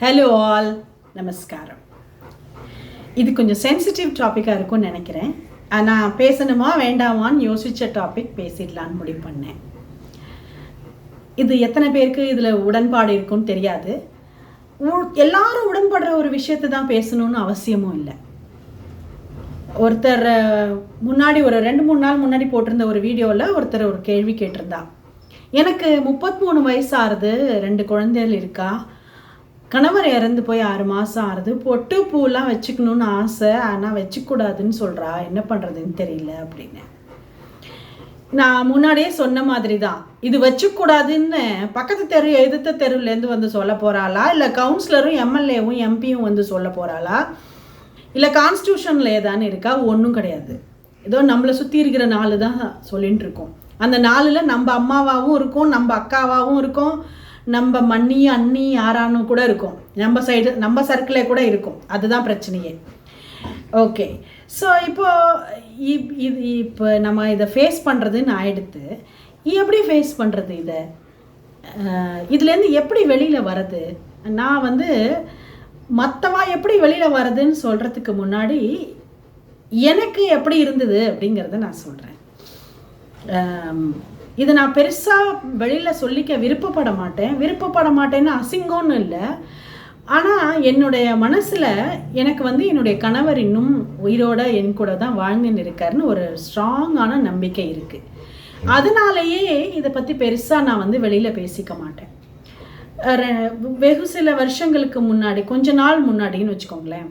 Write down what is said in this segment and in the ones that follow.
Hello all நமஸ்காரம். இது கொஞ்சம் சென்சிட்டிவ் டாப்பிக்காக இருக்கும்னு நினைக்கிறேன். நான் பேசணுமா வேண்டாமான்னு யோசித்த டாபிக் பேசிடலான்னு முடிவு பண்ணேன். இது எத்தனை பேருக்கு இதில் உடன்பாடு இருக்குன்னு தெரியாது. உ- எல்லாரும் உடன்படுற ஒரு விஷயத்தை தான் பேசணும்னு அவசியமும் இல்லை. ஒருத்தர் முன்னாடி ஒரு ரெண்டு மூணு நாள் முன்னாடி போட்டிருந்த ஒரு வீடியோவில் ஒருத்தர் ஒரு கேள்வி கேட்டிருந்தா. எனக்கு முப்பத்தி மூணு வயசு ரெண்டு குழந்தைகள் இருக்கா கணவர் இறந்து போய் ஆறு மாதம் ஆறுது பொட்டு பூலாம் வச்சுக்கணும்னு ஆசை. ஆனால் வச்சுக்கூடாதுன்னு சொல்கிறா என்ன பண்ணுறதுன்னு தெரியல அப்படின்னு. நான் முன்னாடியே சொன்ன மாதிரி தான் இது வச்சுக்கூடாதுன்னு பக்கத்து தெரு எதிர்த்த தெருவுலேருந்து வந்து சொல்ல போகிறாளா இல்லை கவுன்சிலரும் எம்எல்ஏவும் எம்பியும் வந்து சொல்ல போகிறாளா இல்லை கான்ஸ்டியூஷனில் ஏதான்னு இருக்கா? ஒன்றும் கிடையாது. ஏதோ நம்மளை சுற்றி இருக்கிற நாள் தான் சொல்லிகிட்டு இருக்கோம். அந்த நாளில் நம்ம அம்மாவாகவும் இருக்கும் நம்ம அக்காவாகவும் இருக்கும். நம்ம மண்ணி அண்ணி யாரானும் கூட இருக்கும். நம்ம சைடு நம்ம சர்க்கிளே கூட இருக்கும். அதுதான் பிரச்சனையே. ஓகே ஸோ இப்போ இப்- இது இப்போ நம்ம இதை ஃபேஸ் பண்ணுறதுன்னு ஆயிடுத்து. எப்படி ஃபேஸ் பண்ணுறது இதை? இதுலேருந்து எப்படி வெளியில் வர்றது? நான் வந்து மற்றவா எப்படி வெளியில் வரதுன்னு சொல்கிறதுக்கு முன்னாடி எனக்கு எப்படி இருந்தது அப்படிங்கிறத நான் சொல்கிறேன் இதை நான் பெருசாக வெளியில் சொல்லிக்க விருப்பப்பட மாட்டேன். விருப்பப்பட மாட்டேன்னு அசிங்கம்னு இல்லை. ஆனால் என்னுடைய மனசில் எனக்கு வந்து என்னுடைய கணவர் இன்னும் உயிரோட என் கூட தான் வாழ்ந்துன்னு இருக்காருன்னு ஒரு ஸ்ட்ராங்கான நம்பிக்கை இருக்குது அதனாலேயே இதை பற்றி பெருசாக நான் வந்து வெளியில் பேசிக்க மாட்டேன். வெகு சில வருஷங்களுக்கு முன்னாடி கொஞ்ச நாள் முன்னாடின்னு வச்சுக்கோங்களேன்.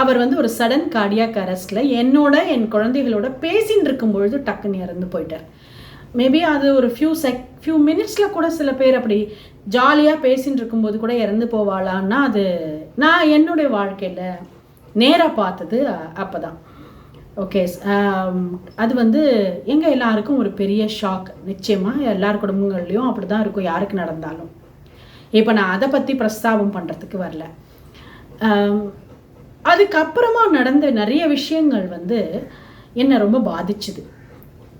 அவர் வந்து ஒரு சடன் கார்டியாக் அரெஸ்ட்டில் என்னோட என் குழந்தைகளோட பேசின்னு இருக்கும் பொழுது டக்குன்னு இறந்து போயிட்டார். மேபி அது ஒரு ஃபியூ செக் ஃபியூ மினிட்ஸில் கூட சில பேர் அப்படி ஜாலியாக பேசின்னு இருக்கும்போது கூட இறந்து போவாளான்னா அது நான் என்னுடைய வாழ்க்கையில் நேராக பார்த்தது அப்போ தான் ஓகே அது வந்து எங்கள் எல்லாருக்கும் ஒரு பெரிய ஷாக் நிச்சயமாக எல்லார் குடும்பங்கள்லேயும் அப்படி தான் இருக்கும் யாருக்கு நடந்தாலும். இப்போ நான் அதை பற்றி பிரஸ்தாபம் பண்ணுறதுக்கு வரல. அதுக்கப்புறமா நடந்த நிறைய விஷயங்கள் வந்து என்னை ரொம்ப பாதிச்சுது.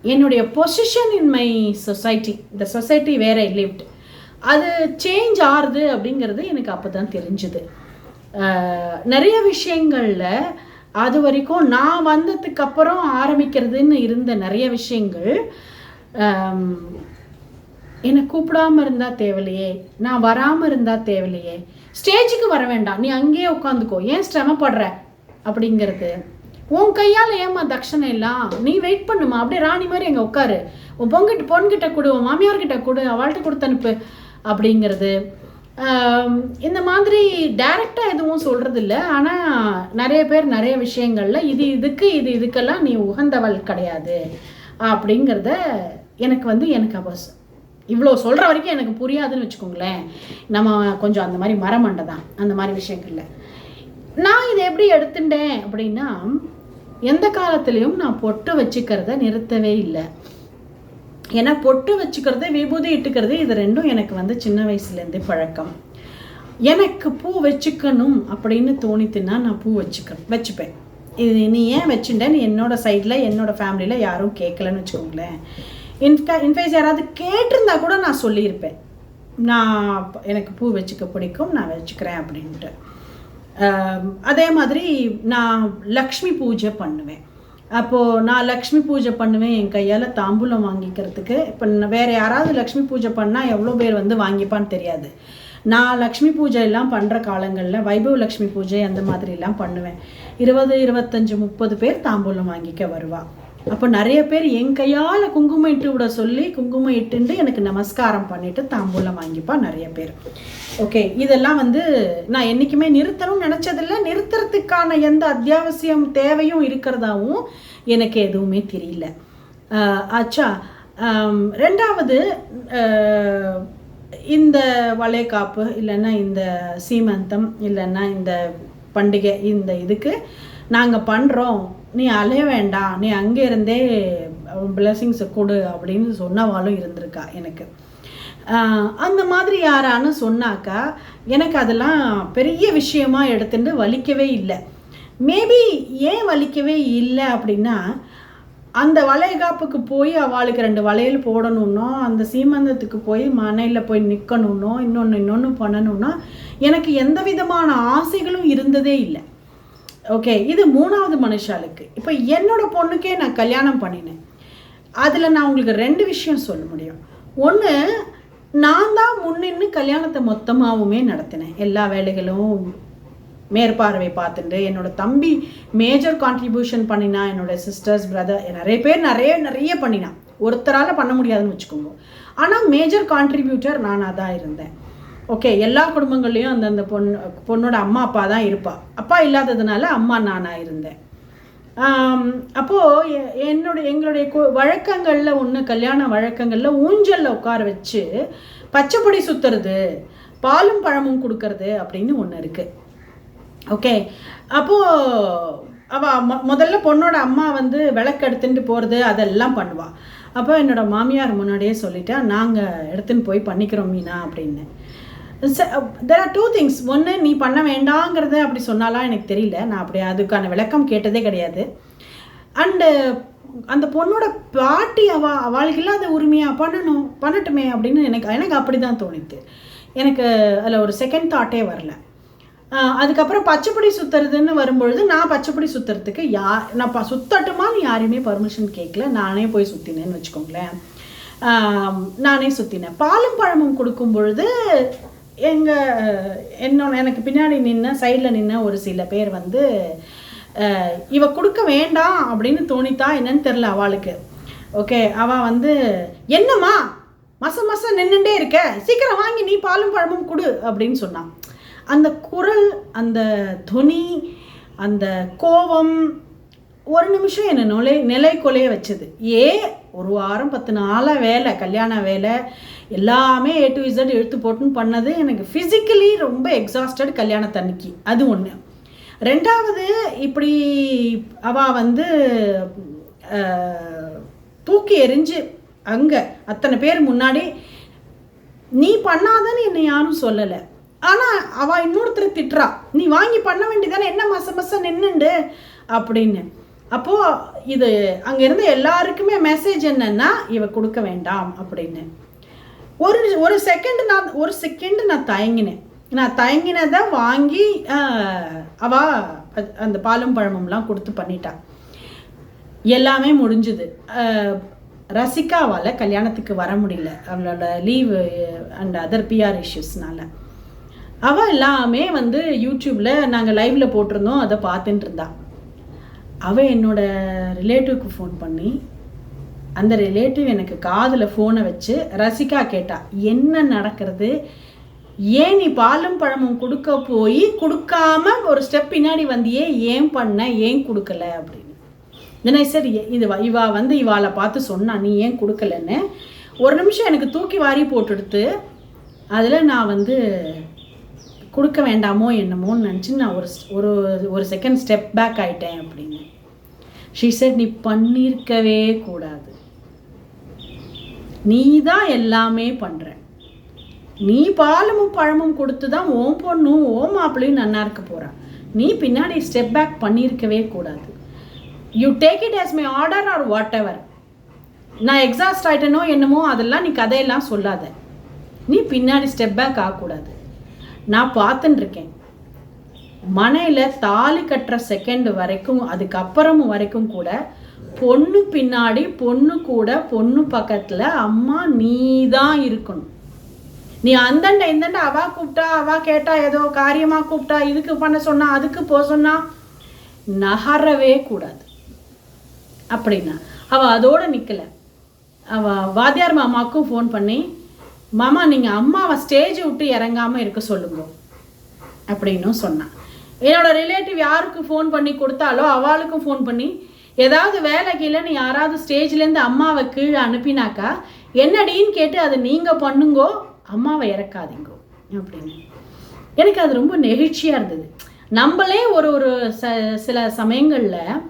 என்னுடைய பொசிஷன் இன் மை சொசைட்டி இந்த சொசைட்டி வேற லிவ்ட் அது சேஞ்ச் ஆறுது அப்படிங்கிறது எனக்கு அப்போ தான் தெரிஞ்சுது நிறைய விஷயங்களில் அது வரைக்கும் நான் வந்ததுக்கு அப்புறம் ஆரம்பிக்கிறதுன்னு இருந்த நிறைய விஷயங்கள் என்னை கூப்பிடாம இருந்தால் தேவையில்லையே நான் வராமல் இருந்தால் தேவையில்லையே ஸ்டேஜுக்கு வர வேண்டாம். நீ அங்கேயே உட்காந்துக்கோ. ஏன் சிரமப்படுற? அப்படிங்கிறது. உன் கையால் ஏமா தட்சணை எல்லாம்? நீ வெயிட் பண்ணுமா? அப்படியே ராணி மாதிரி எங்கே உட்காரு. உன் பொங்கிட்ட பொண்கிட்ட கொடு உன் மாமியார்கிட்ட கொடு அவள்கிட்ட கொடுத்து அனுப்பு. அப்படிங்கிறது. இந்த மாதிரி டைரெக்டாக எதுவும் சொல்கிறது இல்லை ஆனால் நிறைய பேர் நிறைய விஷயங்களில் இது இதுக்கு இது இதுக்கெல்லாம் நீ உகந்தவள் கிடையாது. அப்படிங்கிறத எனக்கு வந்து எனக்கு அவசியம் இவ்வளோ சொல்கிற வரைக்கும் எனக்கு புரியாதுன்னு வச்சுக்கோங்களேன். நம்ம கொஞ்சம் அந்த மாதிரி மரமண்டை தான். அந்த மாதிரி விஷயங்களில். நான் இதை எப்படி எடுத்துட்டேன் அப்படின்னா எந்த காலத்துலேயும் நான் பொட்டு வச்சுக்கிறத நிறுத்தவே இல்லை. ஏன்னா பொட்டு வச்சுக்கிறது விபூதி இட்டுக்கிறது இது ரெண்டும் எனக்கு வந்து சின்ன வயசுலேருந்தே பழக்கம். எனக்கு பூ வச்சுக்கணும் அப்படின்னு தோணித்துன்னா நான் பூ வச்சுக்க வச்சுப்பேன். இது நீ ஏன் வச்சுட்டேன்னு என்னோடய சைடில் என்னோட ஃபேமிலியில் யாரும் கேட்கலன்னு வச்சுக்கோங்களேன். இன்ஃபே இன்ஃபேஸ் யாராவது கேட்டிருந்தா கூட நான் சொல்லியிருப்பேன். நான் எனக்கு பூ வச்சுக்க பிடிக்கும் நான் வச்சுக்கிறேன் அப்படின்ட்டு. அதே மாதிரி நான் லக்ஷ்மி பூஜை பண்ணுவேன். அப்போது நான் லக்ஷ்மி பூஜை பண்ணுவேன் என் கையால் தாம்பூலம் வாங்கிக்கிறதுக்கு. இப்போ வேறு யாராவது லக்ஷ்மி பூஜை பண்ணால் எவ்வளோ பேர் வந்து வாங்கிப்பான்னு தெரியாது. நான் லக்ஷ்மி பூஜை எல்லாம் பண்ணுற காலங்களில் வைபவ லக்ஷ்மி பூஜை அந்த மாதிரிலாம் பண்ணுவேன். இருபது இருபத்தஞ்சி முப்பது பேர் தாம்பூலம் வாங்கிக்க வருவாள் அப்போ நிறைய பேர் என் கையால் குங்குமம் இட்டு விட சொல்லி குங்குமம் இட்டுண்டு எனக்கு நமஸ்காரம் பண்ணிட்டு தாம்பூலம் வாங்கிப்பா நிறைய பேர். ஓகே இதெல்லாம் வந்து நான் என்றைக்குமே நிறுத்தணும்னு நினச்சதில்ல. நிறுத்துறதுக்கான எந்த அத்தியாவசியம் தேவையும் இருக்கிறதாவும் எனக்கு எதுவுமே தெரியல. ஆச்சா ரெண்டாவது இந்த வளைகாப்பு இல்லைன்னா இந்த சீமந்தம் இல்லைன்னா இந்த பண்டிகை இந்த இதுக்கு நாங்கள் பண்ணுறோம் நீ அலைய வேண்டாம் நீ அங்கே இருந்தே பிளெஸிங்ஸை கொடு அப்படின்னு சொன்னவாலும் இருந்திருக்கா எனக்கு. அந்த மாதிரி யாரான்னு சொன்னாக்கா எனக்கு அதெல்லாம் பெரிய விஷயமா எடுத்துட்டு வலிக்கவே இல்லை. மேபி ஏன் வலிக்கவே இல்லை அப்படின்னா அந்த வளைகாப்புக்கு போய் அவளுக்கு ரெண்டு வளையல் போடணுன்னோ அந்த சீமந்தத்துக்கு போய் மனையில் போய் நிற்கணுன்னோ இன்னொன்று இன்னொன்று பண்ணணும்னா எனக்கு எந்த விதமான ஆசைகளும் இருந்ததே இல்லை. ஓகே இது மூணாவது மனுஷாளுக்கு. இப்போ என்னோட பொண்ணுக்கே நான் கல்யாணம் பண்ணினேன். அதில் நான் உங்களுக்கு ரெண்டு விஷயம் சொல்ல முடியும். ஒன்று நான் தான் முன்னின்னு கல்யாணத்தை மொத்தமாகவுமே நடத்தினேன். எல்லா வேலைகளும் மேற்பார்வை பார்த்துட்டு என்னோட தம்பி மேஜர் கான்ட்ரிபியூஷன் பண்ணினா என்னோட சிஸ்டர்ஸ் பிரதர் நிறைய பேர் நிறைய நிறைய பண்ணினான் ஒருத்தரால் பண்ண முடியாதுன்னு வச்சுக்கோங்க. ஆனால் மேஜர் கான்ட்ரிபியூட்டர் நானாக தான் இருந்தேன். ஓகே எல்லா குடும்பங்கள்லேயும் அந்தந்த பொண்ணு பொண்ணோட அம்மா அப்பா தான் இருப்பாள் அப்பா இல்லாததுனால அம்மா நானாக இருந்தேன். அப்போது என்னுடைய எங்களுடைய வழக்கங்களில் ஒன்று கல்யாண வழக்கங்களில் ஊஞ்சலில் உட்கார வச்சு பச்சைப்பொடி சுற்றுறது பாலும் பழமும் கொடுக்கறது அப்படின்னு ஒன்று இருக்குது ஓகே அப்போது அவள் மொ முதல்ல பொண்ணோட அம்மா வந்து விளக்கு எடுத்துட்டு போகிறது அதெல்லாம் பண்ணுவாள் அப்போ என்னோடய மாமியார் முன்னாடியே சொல்லிட்டா நாங்கள் எடுத்துன்னு போய் பண்ணிக்கிறோம் மீனா அப்படின்னு. தெர் ஆர் டூ திங்ஸ் ஒன்று நீ பண்ண வேண்டாங்கிறத அப்படி சொன்னாலாம் எனக்கு தெரியல. நான் அப்படி அதுக்கான விளக்கம் கேட்டதே கிடையாது. அண்டு அந்த பொண்ணோட பாட்டி அவ அவளுக்கு இல்லாத உரிமையாக பண்ணணும் பண்ணட்டுமே அப்படின்னு எனக்கு எனக்கு அப்படி தான் தோணித்து. எனக்கு அதில் ஒரு செகண்ட் தாட்டே வரல. அதுக்கப்புறம் பச்சைப்படி சுற்றுறதுன்னு வரும்பொழுது நான் பச்சைப்படி சுற்றுறதுக்கு யா நான் ப சுத்தட்டுமான்னு யாரையுமே பர்மிஷன் கேட்கல நானே போய் சுற்றினேன்னு வச்சுக்கோங்களேன். நானே சுற்றினேன் பாலும் பழமும் கொடுக்கும் பொழுது எங்கள் என்னோட எனக்கு பின்னாடி நின்ன சைடில் நின்ன ஒரு சில பேர் வந்து இவ கொடுக்க வேண்டாம் அப்படின்னு தோணித்தா என்னன்னு தெரில அவளுக்கு. ஓகே அவள் வந்து என்னம்மா மசம் மசம் நின்றுட்டே இருக்க. சீக்கிரம் வாங்கி நீ பாலும் பழமும் கொடு அப்படின்னு சொன்னான். அந்த குரல் அந்த துணி அந்த கோபம் ஒரு நிமிஷம் என்னை நுழை நிலை கொலைய வச்சது. ஏ ஒரு வாரம் பத்து நாளாக வேலை கல்யாண வேலை எல்லாமே ஏ டு இசட் எடுத்து போட்டுன்னு பண்ணது எனக்கு ஃபிசிக்கலி ரொம்ப எக்ஸாஸ்டட் கல்யாணத்தன்னைக்கு அது ஒன்று ரெண்டாவது இப்படி அவள் வந்து தூக்கி எறிஞ்சு அங்கே அத்தனை பேர் முன்னாடி நீ பண்ணாதன்னு என்னை யாரும் சொல்லலை. ஆனால் அவள் இன்னொருத்தர் திட்டுறா. நீ வாங்கி பண்ண வேண்டியதானே? என்ன மச மச நின்றுண்டு அப்படின்னு. அப்போது இது அங்கே இருந்த எல்லாருக்குமே மெசேஜ் என்னென்னா இவ கொடுக்க வேண்டாம் அப்படின்னு. ஒரு ஒரு செகண்ட் நான் ஒரு செகண்டு நான் தயங்கினேன். நான் தயங்கினதை வாங்கி அவ அந்த பாலும் பழமும்லாம் கொடுத்து பண்ணிட்டான் எல்லாமே முடிஞ்சுது. ரசிகாவால் கல்யாணத்துக்கு வர முடியல. அவளோட லீவு அண்ட் அதர் பிஆர் இஷ்யூஸ்னால அவள் எல்லாமே வந்து யூடியூப்பில் நாங்கள் லைவில் போட்டிருந்தோம் அதை பார்த்துட்டு இருந்தா. அவள் என்னோட ரிலேட்டிவ்க்கு ஃபோன் பண்ணி அந்த ரிலேட்டிவ் எனக்கு காதில் ஃபோனை வச்சு ரசிகா கேட்டா என்ன நடக்கிறது? ஏன் நீ பாலும் பழமும் கொடுக்க போய் கொடுக்காம ஒரு ஸ்டெப் பின்னாடி வந்தியே? ஏன் பண்ண? ஏன் கொடுக்கல? அப்படின்னு. என்ன சரி இது இவா வந்து இவாளை பார்த்து சொன்னா நீ ஏன் கொடுக்கலன்னு? ஒரு நிமிஷம் எனக்கு தூக்கி வாரி போட்டுடுத்து. அதில் நான் வந்து கொடுக்க வேண்டாமோ என்னமோன்னு நினச்சி நான் ஒரு ஒரு ஒரு செகண்ட் ஸ்டெப் பேக் ஆயிட்டேன் அப்படின்னு. ஷீ செட் நீ பண்ணியிருக்கவே கூடாது. நீ தான் எல்லாமே பண்ணுற நீ பாலமும் பழமும் கொடுத்து தான் ஓம் பொண்ணும் ஓம் மாப்பிளையும் நன்னா இருக்க போகிறான் நீ பின்னாடி ஸ்டெப் பேக் பண்ணியிருக்கவே கூடாது. You take it as my order or whatever நான் எக்ஸாஸ்ட் ஆகிட்டேனோ என்னமோ அதெல்லாம் நீ கதையெல்லாம் சொல்லாத. நீ பின்னாடி ஸ்டெப் பேக் ஆகக்கூடாது. நான் பார்த்துன்னு இருக்கேன் மனையில் தாலி கட்டுற செகண்ட் வரைக்கும் அதுக்கப்புறமும் வரைக்கும் கூட பொண்ணு பின்னாடி பொண்ணு கூட பொண்ணு பக்கத்தில் அம்மா நீ தான் இருக்கணும். நீ அந்தண்ட இந்தண்ட அவா கூப்பிட்டா அவா கேட்டா ஏதோ காரியமாக கூப்பிட்டா இதுக்கு பண்ண சொன்னா அதுக்கு போக சொன்னா நகரவே கூடாது. அப்படின்னா அவள் அதோடு நிற்கலை அவள் வாத்தியார் மாமாவுக்கும் ஃபோன் பண்ணி மாமா நீங்கள் அம்மாவை ஸ்டேஜ் விட்டு இறங்காமல் இருக்க சொல்லுங்க அப்படின்னும் சொன்னான் என்னோட ரிலேட்டிவ் யாருக்கு ஃபோன் பண்ணி கொடுத்தாலோ அவளுக்கும் ஃபோன் பண்ணி ஏதாவது வேலைக்கு நீ யாராவது ஸ்டேஜ்லேருந்து அம்மாவை கீழே அனுப்பினாக்கா என்னடின்னு கேட்டு அதை நீங்கள் பண்ணுங்கோ அம்மாவை இறக்காதீங்கோ அப்படின்னு. எனக்கு அது ரொம்ப நெகிழ்ச்சியாக இருந்தது. நம்மளே ஒரு ஒரு ச சில சமயங்களில்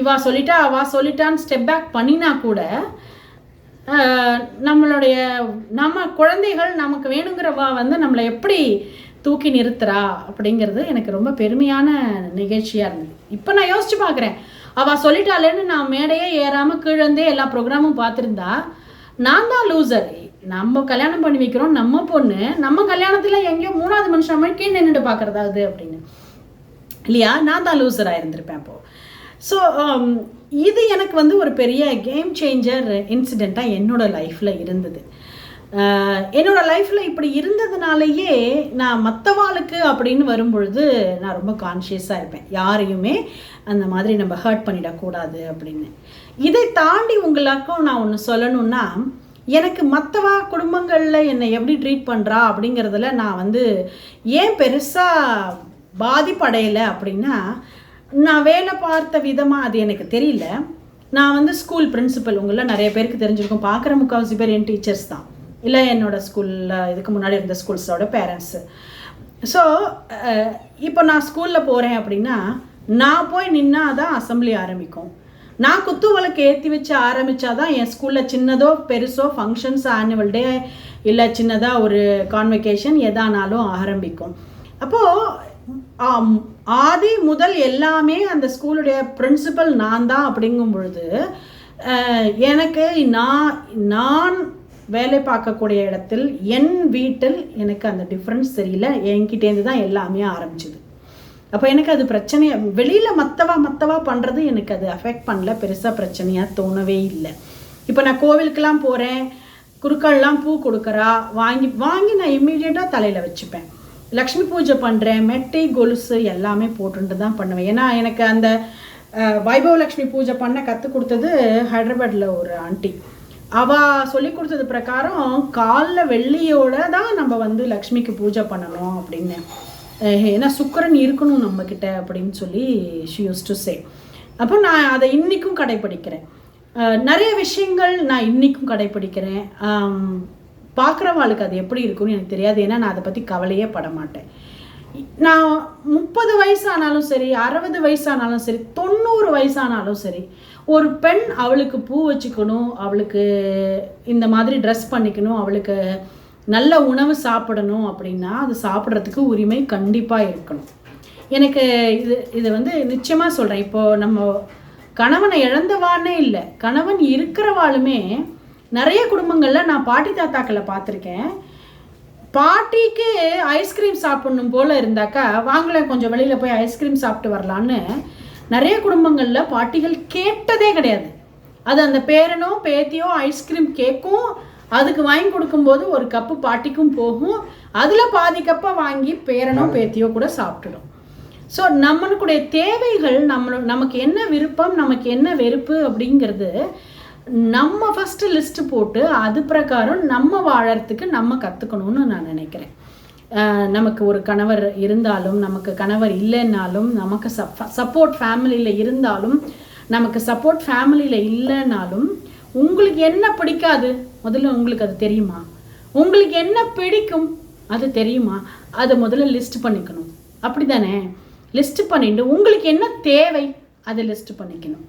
இவா சொல்லிட்டா அவா சொல்லிட்டான்னு ஸ்டெப் பேக் பண்ணினா கூட நம்மளுடைய நம்ம குழந்தைகள் நமக்கு வேணுங்கிறவா வந்து நம்மளை எப்படி தூக்கி நிறுத்துறா அப்படிங்கிறது எனக்கு ரொம்ப பெருமையான நிகழ்ச்சியாக இருந்தது. இப்போ நான் யோசிச்சு பார்க்குறேன் அவள் சொல்லிட்டாளேன்னு நான் மேடையே ஏறாமல் கீழந்தே எல்லா ப்ரோக்ராமும் பார்த்துருந்தா நான் தான் லூசர் நம்ம கல்யாணம் பண்ணி வைக்கிறோம் நம்ம பொண்ணு நம்ம கல்யாணத்தில் எங்கேயோ மூணாவது மனுஷன் மாதிரி கீழே நின்றுட்டு பார்க்குறதா அது அப்படின்னு. இல்லையா? நான் தான் லூசராக இருந்திருப்பேன் அப்போது ஸோ um, இது எனக்கு வந்து ஒரு பெரிய கேம் சேஞ்சர் இன்சிடெண்ட்டாக என்னோடய லைஃப்பில் இருந்தது. என்னோடய லைஃப்பில் இப்படி இருந்ததுனாலயே நான் மற்றவாளுக்கு அப்படின்னு வரும்பொழுது நான் ரொம்ப கான்ஷியஸாக இருப்பேன். யாரையுமே அந்த மாதிரி நம்ம ஹர்ட் பண்ணிடக்கூடாது அப்படின்னு. இதை தாண்டி உங்களுக்கும் நான் ஒன்று சொல்லணும்னா எனக்கு மற்றவா குடும்பங்களில் என்னை எப்படி ட்ரீட் பண்ணுறா அப்படிங்கிறதுல நான் வந்து ஏன் பெருசாக பாதிப்படையலை அப்படின்னா நான் வேலை பார்த்த விதமாக அது எனக்கு தெரியல. நான் வந்து ஸ்கூல் பிரின்சிபல் உங்களில் நிறைய பேருக்கு தெரிஞ்சிருக்கும். பார்க்குற முக்கால்வாசி பேர் என் டீச்சர்ஸ் தான். இல்லை என்னோட ஸ்கூலில் இதுக்கு முன்னாடி இருந்த ஸ்கூல்ஸோட பேரண்ட்ஸு ஸோ இப்போ நான் ஸ்கூலில் போகிறேன் அப்படின்னா நான் போய் நின்னா தான் அசம்பிளி ஆரம்பிக்கும். நான் குத்து விளக்கு ஏற்றி வச்சு ஆரம்பித்தாதான் என் ஸ்கூலில் சின்னதோ பெருசோ ஃபங்க்ஷன்ஸ் ஆனுவல் டே இல்லை சின்னதாக ஒரு கான்வெகேஷன் எதானாலும் ஆரம்பிக்கும். அப்போது ஆதி முதல் எல்லாமே அந்த ஸ்கூலுடைய பிரின்சிபல் நான் தான் அப்படிங்கும் பொழுது எனக்கு நான் நான் வேலை பார்க்கக்கூடிய இடத்தில் என் வீட்டில் எனக்கு அந்த டிஃப்ரென்ஸ் தெரியல. என்கிட்டேருந்து தான் எல்லாமே ஆரம்பிச்சுது. அப்போ எனக்கு அது பிரச்சனையாக வெளியில் மற்றவா மற்றவா பண்ணுறது எனக்கு அது அஃபெக்ட் பண்ணல. பெருசாக பிரச்சனையாக தோணவே இல்லை. இப்போ நான் கோவிலுக்கெல்லாம் போகிறேன் குருக்கள்லாம் பூ கொடுக்குறா வாங்கி வாங்கி நான் இம்மீடியட்டாக தலையில் வச்சுப்பேன். லக்ஷ்மி பூஜை பண்ணுறேன் மெட்டை கொலுசு எல்லாமே போட்டுட்டு தான் பண்ணுவேன். ஏன்னா எனக்கு அந்த வைபவ லக்ஷ்மி பூஜை பண்ண கற்றுக் கொடுத்தது ஹைதராபாத்தில் ஒரு ஆண்டி. அவள் சொல்லி கொடுத்தது பிரகாரம் காலில் வெள்ளியோட தான் நம்ம வந்து லக்ஷ்மிக்கு பூஜை பண்ணணும் அப்படின்னு. ஏன்னா சுக்கரன் இருக்கணும் நம்மக்கிட்ட அப்படின்னு சொல்லி ஷி யூஸ் டு சே அப்போ நான் அதை இன்றைக்கும் கடைப்பிடிக்கிறேன் நிறைய விஷயங்கள் நான் இன்றைக்கும் கடைப்பிடிக்கிறேன் பார்க்குறவாளுக்கு அது எப்படி இருக்கும்னு எனக்கு தெரியாது. ஏன்னா நான் அதை பற்றி கவலையே பட மாட்டேன் நான் முப்பது வயசானாலும் சரி அறுபது வயசானாலும் சரி தொண்ணூறு வயசானாலும் சரி ஒரு பெண் அவளுக்கு பூ வச்சுக்கணும் அவளுக்கு இந்த மாதிரி ட்ரெஸ் பண்ணிக்கணும் அவளுக்கு நல்ல உணவு சாப்பிடணும் அப்படின்னா அது சாப்பிட்றதுக்கு உரிமை கண்டிப்பாக இருக்கணும். எனக்கு இது இது வந்து நிச்சயமாக சொல்கிறேன் இப்போது நம்ம கணவனை இழந்தவானே இல்லை. கணவன் இருக்கிறவாளுமே நிறைய குடும்பங்களில் நான் பாட்டி தாத்தாக்களை பார்த்துருக்கேன். பாட்டிக்கு ஐஸ்கிரீம் சாப்பிடணும் போல் இருந்தாக்கா வாங்கலேன் கொஞ்சம் வெளியில் போய் ஐஸ்கிரீம் சாப்பிட்டு வரலான்னு நிறைய குடும்பங்களில் பாட்டிகள் கேட்டதே கிடையாது. அது அந்த பேரனோ பேத்தியோ ஐஸ்கிரீம் கேட்கும் அதுக்கு வாங்கி கொடுக்கும்போது ஒரு கப்பு பாட்டிக்கும் போகும். அதில் பாதி கப்பை வாங்கி பேரனோ பேத்தியோ கூட சாப்பிட்டுடும். ஸோ நம்மளுடைய தேவைகள் நம்ம நமக்கு என்ன விருப்பம் நமக்கு என்ன வெறுப்பு அப்படிங்கிறது நம்ம ஃபஸ்ட்டு லிஸ்ட்டு போட்டு அது பிரகாரம் நம்ம வாழறதுக்கு நம்ம கற்றுக்கணும்னு நான் நினைக்கிறேன். நமக்கு ஒரு கணவர் இருந்தாலும் நமக்கு கணவர் இல்லைன்னாலும் நமக்கு சப் சப்போர்ட் ஃபேமிலியில் இருந்தாலும் நமக்கு சப்போர்ட் ஃபேமிலியில் இல்லைனாலும் உங்களுக்கு என்ன பிடிக்காது? முதல்ல உங்களுக்கு அது தெரியுமா? உங்களுக்கு என்ன பிடிக்கும்? அது தெரியுமா? அதை முதல்ல லிஸ்ட் பண்ணிக்கணும். அப்படி தானே லிஸ்ட் பண்ணிட்டு உங்களுக்கு என்ன தேவை? அதை லிஸ்ட் பண்ணிக்கணும்.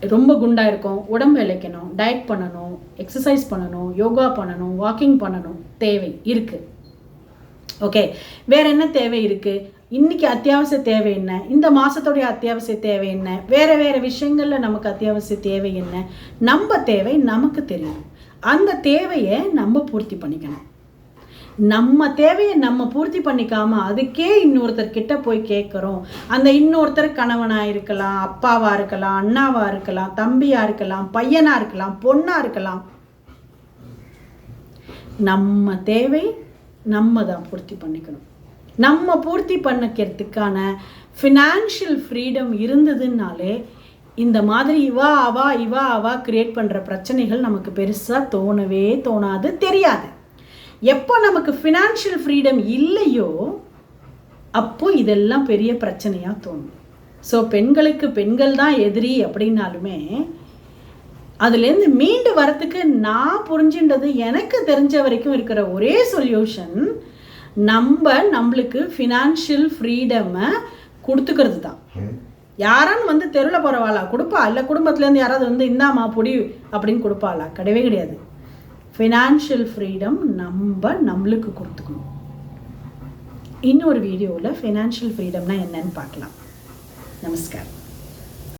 ரொம்ப குண்டாக இருக்கும். உடம்பு இழைக்கணும் டயட் பண்ணணும் எக்ஸசைஸ் பண்ணணும் யோகா பண்ணணும் வாக்கிங் பண்ணணும். தேவை இருக்குது ஓகே வேறு என்ன தேவை இருக்குது இன்னைக்கு அத்தியாவசிய தேவை என்ன? இந்த மாதத்துடைய அத்தியாவசிய தேவை என்ன? வேறு வேறு விஷயங்களில் நமக்கு அத்தியாவசிய தேவை என்ன? நம்ம தேவை நமக்கு தெரியும் அந்த தேவையை நம்ம பூர்த்தி பண்ணிக்கணும். நம்ம தேவையை நம்ம பூர்த்தி பண்ணிக்காம அதுக்கே இன்னொருத்தர்கிட்ட போய் கேட்குறோம் அந்த இன்னொருத்தர் கணவனாக இருக்கலாம் அப்பாவாக இருக்கலாம் அண்ணாவாக இருக்கலாம் தம்பியாக இருக்கலாம் பையனாக இருக்கலாம் பொண்ணாக இருக்கலாம். நம்ம தேவை நம்ம தான் பூர்த்தி பண்ணிக்கணும். நம்ம பூர்த்தி பண்ணிக்கிறதுக்கான ஃபினான்ஷியல் ஃப்ரீடம் இருந்ததுனாலே இந்த மாதிரி இவா அவா இவா அவா கிரியேட் பண்ணுற பிரச்சனைகள் நமக்கு பெருசாக தோணவே தோணாது தெரியாது. எப்போ நமக்கு ஃபினான்ஷியல் ஃப்ரீடம் இல்லையோ அப்போ இதெல்லாம் பெரிய பிரச்சனையாக தோணும். ஸோ பெண்களுக்கு பெண்கள் தான் எதிரி அப்படின்னாலுமே அதுலேருந்து மீண்டு வரத்துக்கு நான் புரிஞ்சின்றது எனக்கு தெரிஞ்ச வரைக்கும் இருக்கிற ஒரே சொல்யூஷன் நம்ம நம்மளுக்கு ஃபினான்ஷியல் ஃப்ரீடமை கொடுத்துக்கிறது தான். யாரான்னு வந்து தெருவில் போகிறவாளா கொடுப்பா. இல்லை குடும்பத்துலேருந்து யாராவது வந்து இந்தாம்மா பொடி அப்படின்னு கொடுப்பாளா? கிடையவே கிடையாது. ஃபினான்ஷியல் ஃப்ரீடம் நம்ம நம்மளுக்கு கொடுத்துக்கணும். இன்னொரு வீடியோவில் ஃபினான்ஷியல் ஃப்ரீடம்னா என்னன்னு பார்க்கலாம். நமஸ்காரம்.